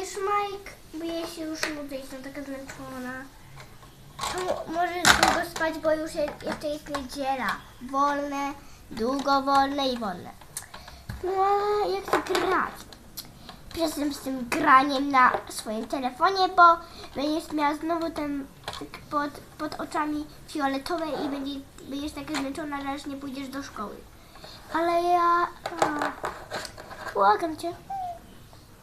już Mike, bo ja się już nudzę, jestem taka zmęczona. To może długo spać, bo już je, jeszcze jest niedziela. Wolne, długo wolne i wolne. No, jak chcę grać? Przestań z tym graniem na swoim telefonie, bo będziesz miała znowu ten pod, pod oczami fioletowe i będzie, będziesz taka zmęczona, że aż nie pójdziesz do szkoły. Ale ja... A, błagam cię.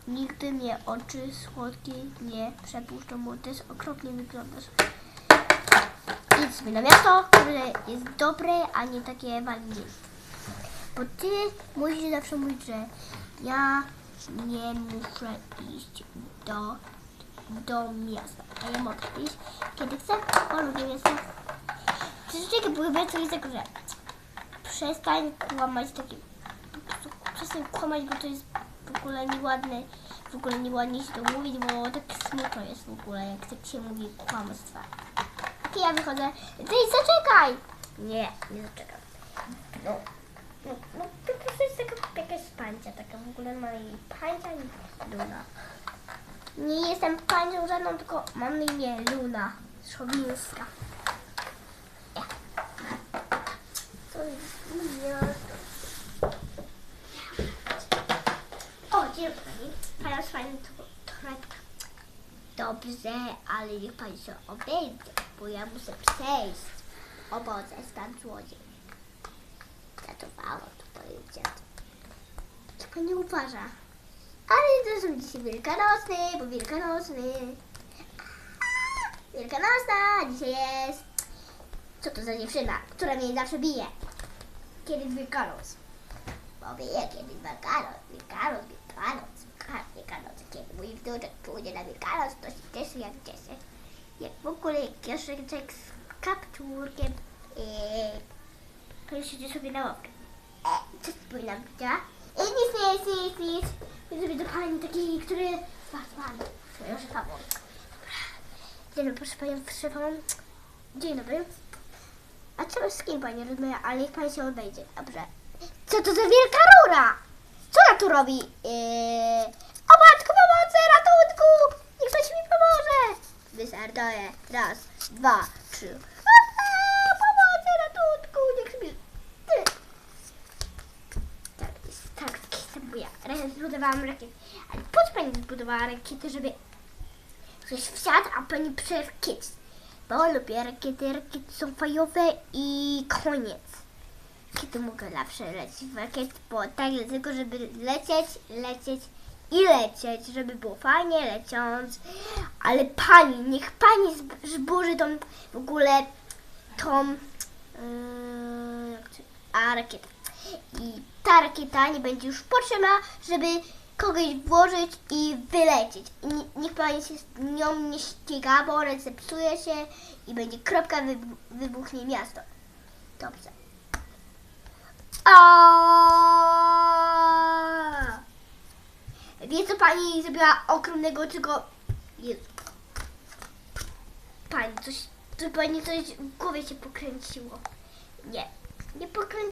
Nigdy mnie oczy słodkie nie przepuszczą, bo też okropnie wyglądasz. Idź sobie na miasto, które jest dobre, a nie takie walnięte. Bo ty musisz zawsze mówić, że ja nie muszę iść do, do miasta. A ja mogę iść, kiedy chcę, bo lubię miasto. Przecież były co jest tak, że przestań kłamać prostu przestań kłamać, bo to jest w ogóle nieładne, w ogóle nieładnie się to mówić, bo tak smutno jest w ogóle, jak tak się mówi kłamstwa. I ja wychodzę, ty zaczekaj! Nie, nie zaczekam. No, no, no to po prostu jest taka jakaś pancia, taka w ogóle ma jej pancia i Luna. Nie jestem pancią żadną, tylko mam na imię Luna Szowińska. To jest miasto. O, z fajnym torebka. Dobrze, ale niech pani się obejdzie, bo ja muszę przejść obozę stan złodziej. Zatowało to powiedzieć. Co pani uważa? Ale to są dzisiaj wielkanocny, bo wielkanocny. Wielkanocna dzisiaj jest. Co to za dziewczyna, która mnie zawsze bije? Kiedy jest Wielkanoc? Bo bije, kiedy jest Wielkanoc, Wielkanoc, Wielkanoc, Wielkanoc. Kiedy mój wnuczek pójdzie na Wielkanoc, to się cieszy jak cieszy. Jak w ogóle kieszeczek z kapturkiem. Eee, Pojedziecie sobie na łapkę. E, co powinnam powiedziała? E, nic, nic, nic, nic. Ja zrobię do pani takiej, który... Bardzo ładny. Swoją szefową. Dzień dobry, proszę panią szefową. Dzień dobry. A co z kim pani rozmawia? Ale niech pani się odejdzie. Dobrze. Co to za wielka rura? Co ona tu robi? Eee... O matko, pomocy, ratunku! Niech ktoś mi pomoże! Wystartuję. Raz, dwa, trzy. Aaa, Pomocy, ratunku! Niech mi... Ty. Tak, jest, tak, jestem ja. Zbudowałam rakietę. Ale po co pani zbudowała rakietę, żeby ktoś wsiadł, a pani przerkieć? Bo lubię rakiety, rakiety są fajowe i koniec. Kiedy mogę zawsze lecieć w rakiet, bo tak dlatego, żeby lecieć, lecieć i lecieć, żeby było fajnie leciąc. Ale pani, niech pani zb- zburzy tą w ogóle tą yy, a rakietę. I ta rakieta nie będzie już potrzebna, żeby kogoś włożyć i wylecieć. I ni- niech pani się z nią nie ściga, bo ona zepsuje się i będzie kropka, wybu- wybuchnie miasto. Dobrze. Aaaa! Wie co pani zrobiła ogromnego, tylko... Pani coś... To pani coś w głowie się pokręciło. Nie. Nie pokręciło.